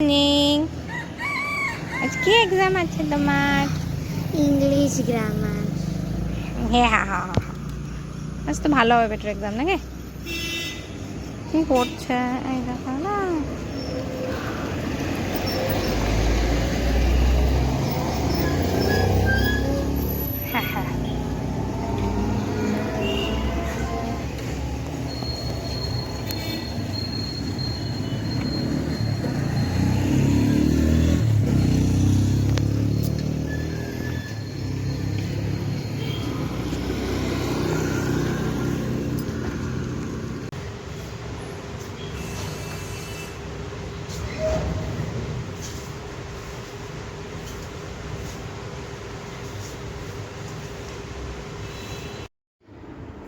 Morning আজ কি exam আছে তোমার? ইংলিশ গ্রামার হ্যাঁ হ্যাঁ হ্যাঁ হ্যাঁ। আজ তো ভালো হবে বেটার এক্সাম নাকি? কি করছে? এই দেখো না হ্যাঁ হ্যাঁ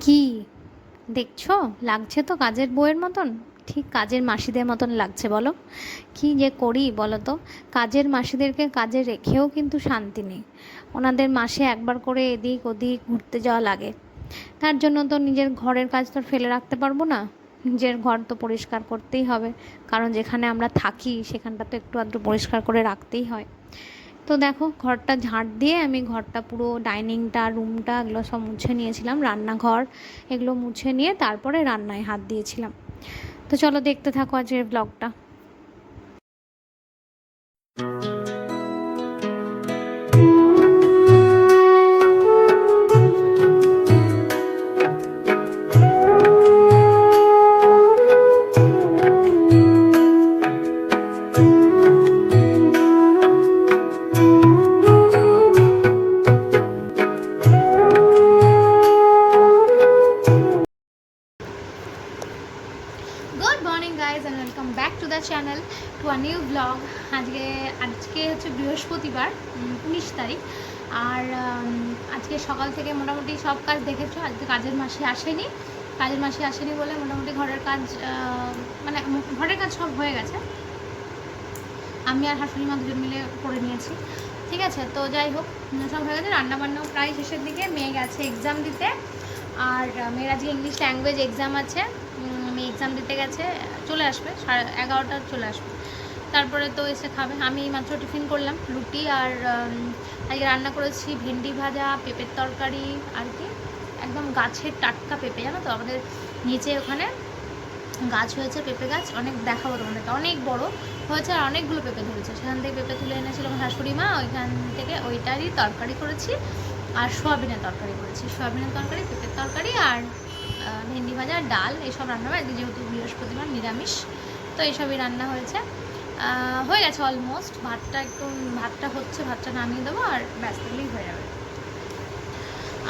কি দেখছ? লাগছে তো কাজের বউয়ের মতন? ঠিক কাজের মাসিদের মতন লাগছে, বলো। কি যে করি, বলো তো? কাজের মাসিদেরকে কাজে রেখেও কিন্তু শান্তি নেই। ওনাদের মাসে একবার করে এদিক ওদিক ঘুরতে যাওয়া লাগে। তার জন্য তো নিজের ঘরের কাজ তো ফেলে রাখতে পারব না। নিজের ঘর তো পরিষ্কার করতেই হবে। কারণ যেখানে আমরা থাকি, সেখানটা তো একটু আধটু পরিষ্কার করে রাখতেই হয়। তো দেখো, ঘরটা ঝাঁট দিয়ে আমি ঘরটা পুরো ডাইনিংটা, রুমটা এগুলো সব মুছে নিয়েছিলাম, রান্নাঘর এগুলো মুছে নিয়ে তারপরে রান্নায় হাত দিয়েছিলাম। তো চলো দেখতে থাকো আজকের ব্লগটা the channel to a new blog আজকে আজকে হচ্ছে বৃহস্পতিবার উনিশ তারিখ। আর আজকে সকাল থেকে মোটামুটি সব কাজ দেখেছ। আজকে কাজের মাসে আসেনি। কাজের মাসে আসেনি বলে মোটামুটি ঘরের কাজ মানে ঘরের কাজ সব হয়ে গেছে। আমি আর শাশুড়ি মা দুজন মিলে করে নিয়েছি। ঠিক আছে? তো যাই হোক, সব হয়ে গেছে। রান্নাবান্নাও প্রায় শেষের দিকে। মেয়ে গেছে এক্সাম দিতে। আর, মেয়ের আজকে ইংলিশ ল্যাঙ্গুয়েজ এক্সাম আছে। মেয়ে এক্সাম দিতে গেছে, চলে আসবে, সাড়ে এগারোটা চলে আসবে। তারপরে তো এসে খাবে। আমি মাত্র টিফিন করলাম, রুটি আর আজকে রান্না করেছি ভেন্ডি ভাজা, পেঁপের তরকারি আর কি, একদম গাছের টাটকা পেঁপে, জানো তো? আমাদের নিচে ওখানে গাছ হয়েছে, পেঁপে গাছ। অনেক দেখাবো তোমাদেরকে। অনেক বড় হয়েছে আর অনেকগুলো পেঁপে ধরেছে। সেখান থেকে পেঁপে তুলে এনেছিল আমার শাশুড়ি মা। ওইখান থেকে ওইটারই তরকারি করেছি। আর সোয়াবিনের তরকারি করেছি। সোয়াবিনের তরকারি, পেঁপের তরকারি আর ভেন্ডি ভাজা, ডাল, এসব রান্না হয়। যেহেতু বৃহস্পতিবার, নিরামিষ, তো এইসবই রান্না হয়েছে। হয়ে গেছে অলমোস্ট ভাতটা একটু ভাতটা হচ্ছে, ভাতটা নামিয়ে দেবো আর ব্যাস হয়ে যাবে।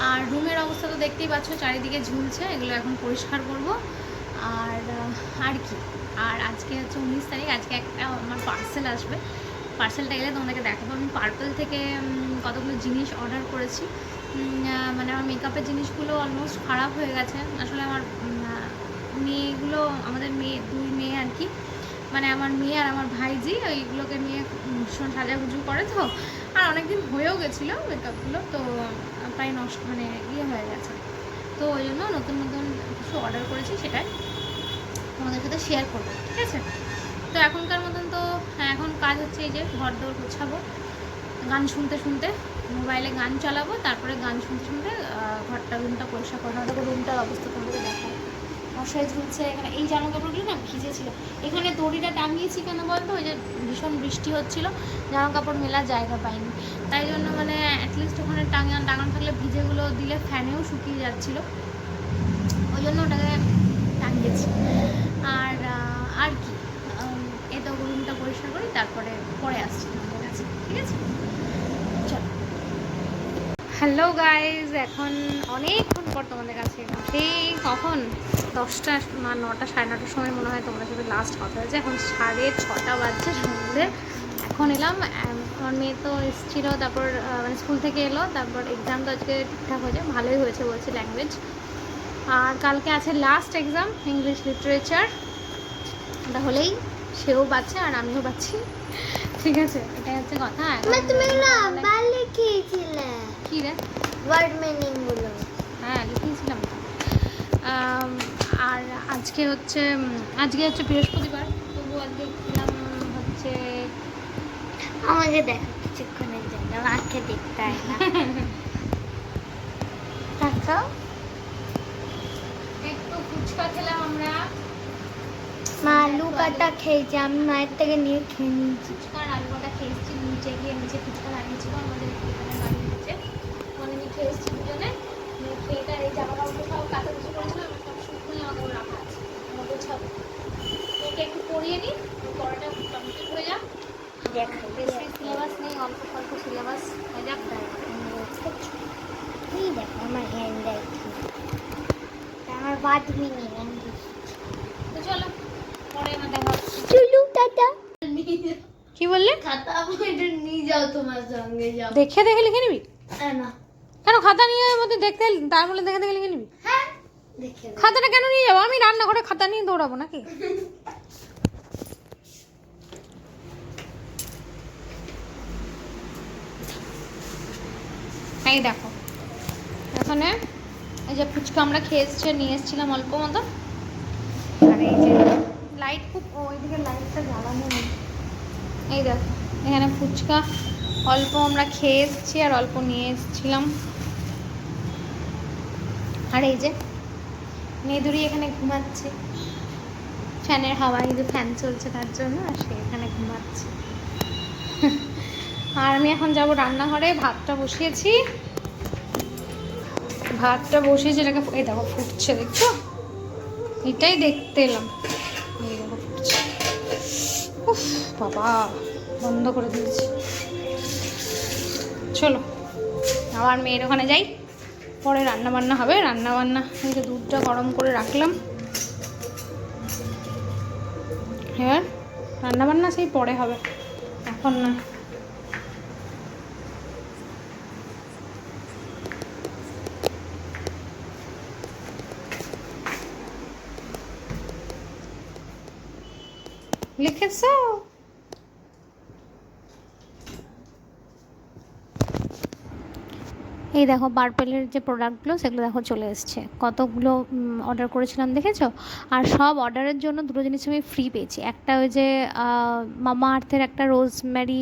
আর রুমের অবস্থা তো দেখতেই পাচ্ছ, চারিদিকে ঝুলছে, এগুলো এখন পরিষ্কার করব। আর আর কি? আর আজকে হচ্ছে উনিশ তারিখ, আজকে একটা আমার পার্সেল আসবে। পার্সেলটা এলে তোমাদেরকে দেখাবো। আমি পার্পল থেকে কতগুলো জিনিস অর্ডার করেছি। মানে আমার মেকআপের জিনিসগুলো অলমোস্ট খারাপ হয়ে গেছে। আসলে আমার মেয়েগুলো আমাদের মেয়ে দুই মেয়ে আর কি মানে আমার মেয়ে আর আমার ভাইজি ওইগুলোকে নিয়ে ভীষণ সাজাগুজু করে তো। আর অনেকদিন হয়েও গেছিল মেকআপগুলো তো প্রায় নষ্ট মানে ইয়ে হয়ে গেছে। তো ওই জন্য নতুন নতুন কিছু অর্ডার করেছি সেটাই তোমাদের সাথে শেয়ার করব ঠিক আছে? তো এখনকার মতন তো হ্যাঁ, এখন কাজ হচ্ছে এই যে ঘর দৌড় গুছাবো। গান শুনতে শুনতে মোবাইলে গান চালাবো, তারপরে গান শুনতে শুনতে ঘরটা, রুমটা পরিষ্কার করা দেখো রুমটার অবস্থা তোমাদের দেখায় মশাই ঝুলছে এখানে। এই জামা কাপড়গুলো না ভিজেছিল। এখানে দড়িটা টাঙিয়েছি কেন বলতো? ওই যে ভীষণ বৃষ্টি হচ্ছিল জামা কাপড় মেলার জায়গা পাইনি। তাই জন্য মানে অ্যাটলিস্ট ওখানে টাঙা টাঙানো থাকলে ভিজেগুলো দিলে ফ্যানেও শুকিয়ে যাচ্ছিল। ওই জন্য ওটাকে টাঙিয়েছি। আর আর কি? তো রুমটা পরিষ্কার করি, তারপরে, পরে আসছি। হ্যালো গাইজ এখন অনেকক্ষণ পর তোমাদের কাছে। সেই কখন? দশটা না, নটা, সাড়ে নটার সময় মনে হয় তোমাদের সাথে লাস্ট কথা হয়েছে। এখন সাড়ে ছটা বাজছে সন্ধ্যে। এখন এলাম আমার মেয়ে তো এসেছিল, তারপর মানে স্কুল থেকে এলো, তারপর এক্সাম তো আজকে ঠিকঠাক হয়েছে, ভালোই হয়েছে বলছে ল্যাঙ্গুয়েজ আর কালকে আছে লাস্ট এক্সাম ইংলিশ লিটারেচার ওটা হলেই সেও পাচ্ছে আর আমিও পাচ্ছি ঠিক আছে এটাই হচ্ছে কথা এখন মা তুমি এগুলো আবার লিখিয়েছিলে কি রে? ওয়ার্ড মিনিংগুলো। হ্যাঁ লিখিয়েছিলাম আর আজকে হচ্ছে আজকে হচ্ছে বৃহস্পতিবার তবু আজকে খেলাম হচ্ছে আমাকে দেখো কিছুক্ষণের জন্য আমাকে দেখতে হয় না। তাকাও একটু ফুচকা খেলাম আমরা। মা আলু কাটা খেয়েছি আমি মায়ের থেকে নিয়ে খেয়ে নিয়েছি। ফুচকার আলুটা খেয়েছি? নিচে গিয়ে নিচে ফুচকা বানিয়েছিল আমাদের এখানে বাড়ির নিচে মানে আমি খেয়েছি দুজনে। নিয়ে খেয়ে তার এই জামা কাপড় সব কাঁচা কুচি করেছিল আমি সব শুকনো জামা কাপড় রাখা আছে আমার গোছাবো মেয়েকে একটু পরিয়ে নিই পড়াটা কমপ্লিট হয়ে যাক। দেখো বেশি সিলেবাস নেই অল্প অল্প সিলেবাস হয়ে যাক। এই দেখো আমার হ্যান্ড রাইটিং আমার বাদ মিনি তো চলো চুলু টাটা। কি বললে? খাতা বইটা নিয়ে যাও তোমার সঙ্গে যাও। দেখে দেখে লিখে নিবি? না। কেন খাতা নিয়ে মধ্যে দেখতে তার মধ্যে দেখে দেখে লিখে নিবি? হ্যাঁ খাতাটা কেন নিয়ে যাব? আমি রান্না করে খাতা নিয়ে দৌড়াবো নাকি? এই দেখো। এখানে এই যে ফুচকা আমরা খেয়ে এসছে নিয়ে এসেছিলাম অল্প মতো। আর এই যে লাইট খুব ওইদিকে লাইটটা জ্বালানো নেই। এই দেখো, এখানে ফুচকা। অল্প আমরা খেয়ে এসেছি আর অল্প নিয়ে এসেছিলাম। আর এই যে, মেদুরি এখানে ঘুমাচ্ছে। ফ্যানের হাওয়া এই যে ফ্যান চলছে তার জন্য, আর সে এখানে ঘুমাচ্ছে। আর আমি এখন যাব রান্নাঘরে, ভাতটা বসিয়েছি। ভাতটা বসিয়েছি এটাকে এই দেখো ফুটছে, দেখছ? এটাই দেখতে এলাম। উফ, বাবা, বন্ধ করে দিয়েছি। চলো, আবার মেয়ের ওখানে যাই। পরে রান্না বান্না হবে রান্না বান্না এই যে দুধটা গরম করে রাখলাম। হ্যাঁ রান্না বান্না সেই পরে হবে, এখন না। লিখেছো এই দেখো পার্পেলের যে প্রোডাক্টগুলো সেগুলো দেখো চলে এসছে। কতগুলো অর্ডার করেছিলাম, দেখেছ? আর সব অর্ডারের জন্য দুটো জিনিস আমি ফ্রি পেয়েছি। একটা ওই যে মামা আর্থের একটা রোজমেরি